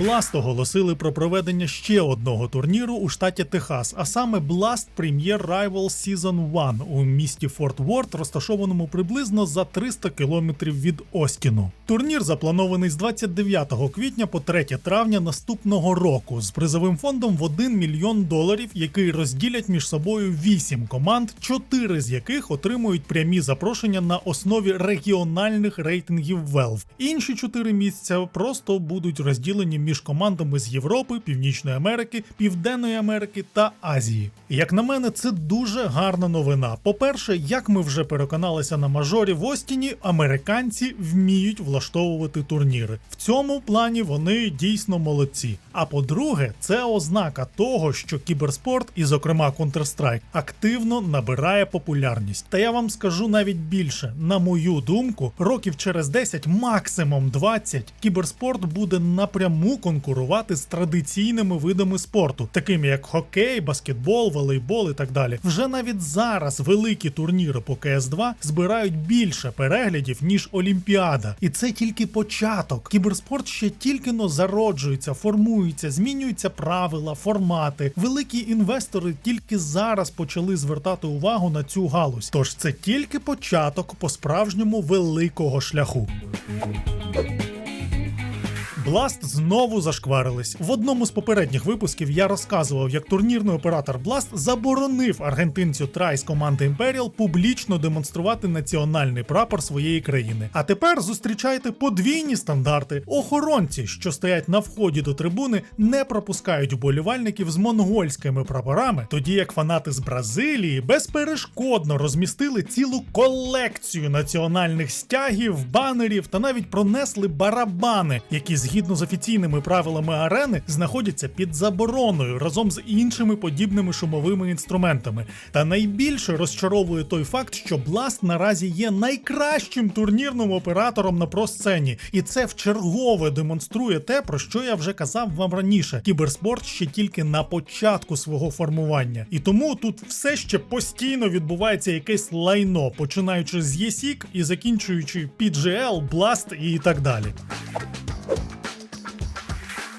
Blast оголосили про проведення ще одного турніру у штаті Техас, а саме Blast Premier Rivals Season 1 у місті Форт Уорд, розташованому приблизно за 300 кілометрів від Остіну. Турнір запланований з 29 квітня по 3 травня наступного року з призовим фондом в 1 мільйон доларів, який розділять між собою 8 команд, 4 з яких отримують прямі запрошення на основі регіональних рейтингів Valve. Інші 4 місця просто будуть розділені між командами з Європи, Північної Америки, Південної Америки та Азії. Як на мене, це дуже гарна новина. По-перше, як ми вже переконалися на мажорі в Остіні, американці вміють влаштовувати турніри. В цьому плані вони дійсно молодці. А по-друге, це ознака того, що кіберспорт, і зокрема Counter-Strike, активно набирає популярність. Та я вам скажу навіть більше, на мою думку, років через 10, максимум 20, кіберспорт буде напряму конкурувати з традиційними видами спорту, такими як хокей, баскетбол, волейбол і так далі. Вже навіть зараз великі турніри по КС2 збирають більше переглядів ніж Олімпіада, і це тільки початок. Кіберспорт ще тільки но зароджується, формується, змінюються правила, формати. Великі інвестори тільки зараз почали звертати увагу на цю галузь. Тож це тільки початок по справжньому великого шляху. Blast знову зашкварились. В одному з попередніх випусків я розказував, як турнірний оператор Blast заборонив аргентинцю Трай з команди Imperial публічно демонструвати національний прапор своєї країни. А тепер зустрічайте подвійні стандарти. Охоронці, що стоять на вході до трибуни, не пропускають вболівальників з монгольськими прапорами, тоді як фанати з Бразилії безперешкодно розмістили цілу колекцію національних стягів, банерів та навіть пронесли барабани, які згідно з офіційними правилами арени знаходяться під забороною разом з іншими подібними шумовими інструментами. Та найбільше розчаровує той факт, що Blast наразі є найкращим турнірним оператором на просцені, і це вчергове демонструє те, про що я вже казав вам раніше. Кіберспорт ще тільки на початку свого формування, і тому тут все ще постійно відбувається якесь лайно, починаючи з ЄСІК і закінчуючи PGL, Blast і так далі.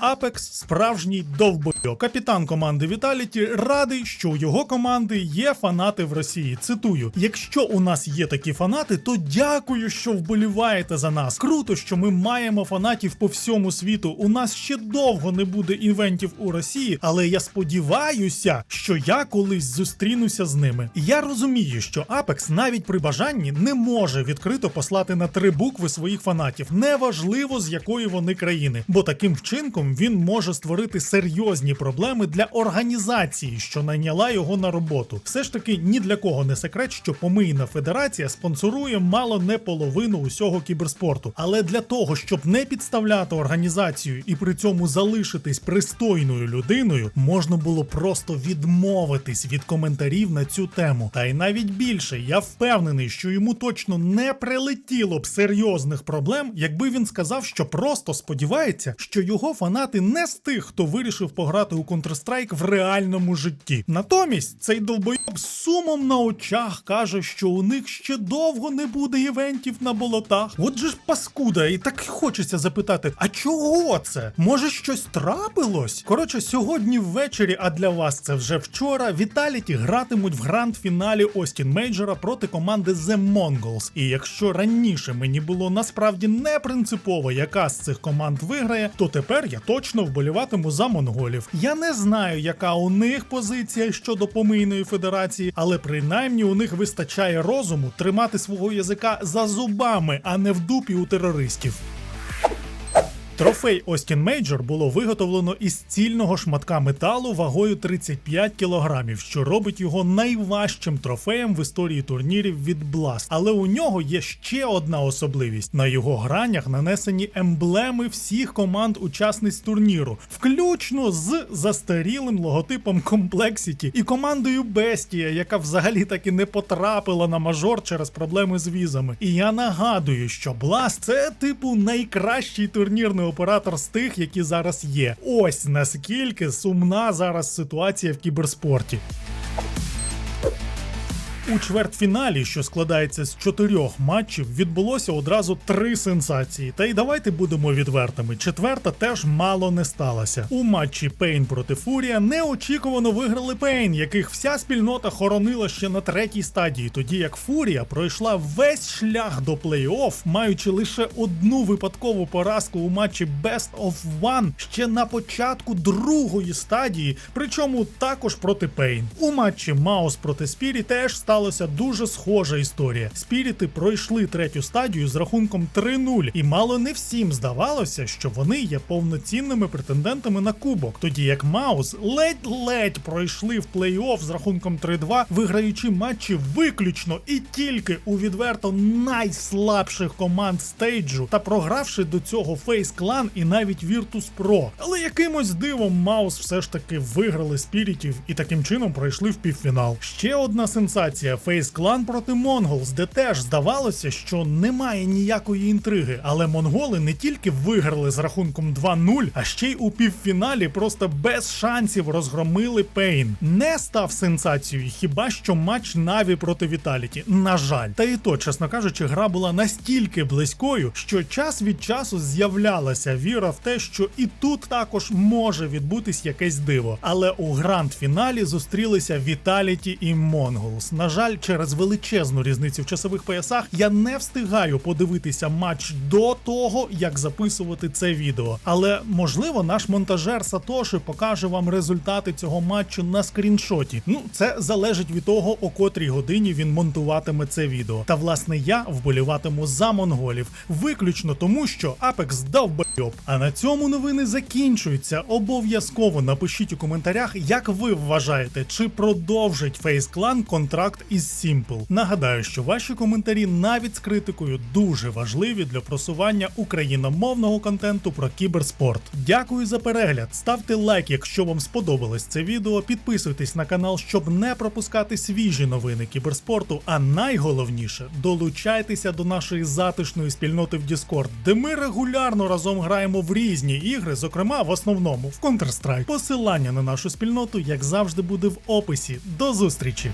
Апекс справжній довбойо. Капітан команди Віталіті радий, що у його команди є фанати в Росії. Цитую: якщо у нас є такі фанати, то дякую, що вболіваєте за нас. Круто, що ми маємо фанатів по всьому світу. У нас ще довго не буде івентів у Росії, але я сподіваюся, що я колись зустрінуся з ними. Я розумію, що Апекс навіть при бажанні не може відкрито послати на три букви своїх фанатів, неважливо з якої вони країни, бо таким вчинком він може створити серйозні проблеми для організації, що найняла його на роботу. Все ж таки ні для кого не секрет, що помийна федерація спонсорує мало не половину усього кіберспорту. Але для того, щоб не підставляти організацію і при цьому залишитись пристойною людиною, можна було просто відмовитись від коментарів на цю тему. Та й навіть більше я впевнений, що йому точно не прилетіло б серйозних проблем, якби він сказав, що просто сподівається, що його фанати не з тих, хто вирішив пограти у Counter-Strike в реальному житті. Натомість цей долбойоб з сумом на очах каже, що у них ще довго не буде івентів на болотах. От же ж паскуда, і так хочеться запитати: а чого це? Може щось трапилось? Коротше, сьогодні ввечері, а для вас це вже вчора. Віталіті гратимуть в гранд-фіналі Остін Мейджора проти команди The Mongols. І якщо раніше мені було насправді не принципово, яка з цих команд виграє, то тепер я точно вболіватиму за монголів. Я не знаю, яка у них позиція щодо помийної федерації, але принаймні у них вистачає розуму тримати свого язика за зубами, а не в дупі у терористів. Трофей Остін Мейджор було виготовлено із цільного шматка металу вагою 35 кілограмів, що робить його найважчим трофеєм в історії турнірів від Blast. Але у нього є ще одна особливість: на його гранях нанесені емблеми всіх команд учасниць турніру, включно з застарілим логотипом Complexity і командою Бестія, яка взагалі таки не потрапила на мажор через проблеми з візами. І я нагадую, що Blast – це типу найкращий турнірний оператор з тих, які зараз є. Ось наскільки сумна зараз ситуація в кіберспорті. У чвертьфіналі, що складається з чотирьох матчів, відбулося одразу три сенсації. Та й давайте будемо відвертими. Четверта теж мало не сталася. У матчі Пейн проти Фурія неочікувано виграли Пейн, яких вся спільнота хоронила ще на третій стадії, тоді як Фурія пройшла весь шлях до плей-офф, маючи лише одну випадкову поразку у матчі Best of One ще на початку другої стадії, причому також проти Пейн. У матчі Маус проти Спірі теж сталося дуже схожа історія. Спіріти пройшли третю стадію з рахунком 3-0, і мало не всім здавалося, що вони є повноцінними претендентами на кубок, тоді як Маус ледь-ледь пройшли в плей-офф з рахунком 3-2, виграючи матчі виключно і тільки у відверто найслабших команд стейджу та програвши до цього Face Clan і навіть Virtus Pro. Але якимось дивом Маус все ж таки виграли спірітів і таким чином пройшли в півфінал. Ще одна сенсація: Face Clan проти Mongols, де теж здавалося, що немає ніякої інтриги. Але монголи не тільки виграли з рахунком 2-0, а ще й у півфіналі просто без шансів розгромили Пейн. Не став сенсацією хіба що матч Наві проти Віталіті. На жаль, та і то, чесно кажучи, гра була настільки близькою, що час від часу з'являлася віра в те, що і тут також може відбутись якесь диво. Але у гранд-фіналі зустрілися Віталіті і Монголс. На жаль, через величезну різницю в часових поясах я не встигаю подивитися матч до того, як записувати це відео. Але можливо, наш монтажер Сатоши покаже вам результати цього матчу на скріншоті. Ну, це залежить від того, о котрій годині він монтуватиме це відео. Та власне я вболіватиму за монголів, виключно тому, що Apex дав байоб. А на цьому новини закінчуються. Обов'язково напишіть у коментарях, як ви вважаєте, чи продовжить Face Clan контракт із Simple. Нагадаю, що ваші коментарі навіть з критикою дуже важливі для просування україномовного контенту про кіберспорт. Дякую за перегляд. Ставте лайк, якщо вам сподобалось це відео. Підписуйтесь на канал, щоб не пропускати свіжі новини кіберспорту. А найголовніше долучайтеся до нашої затишної спільноти в Discord, де ми регулярно разом граємо в різні ігри, зокрема в основному в Counter-Strike. Посилання на нашу спільноту, як завжди, буде в описі. До зустрічі!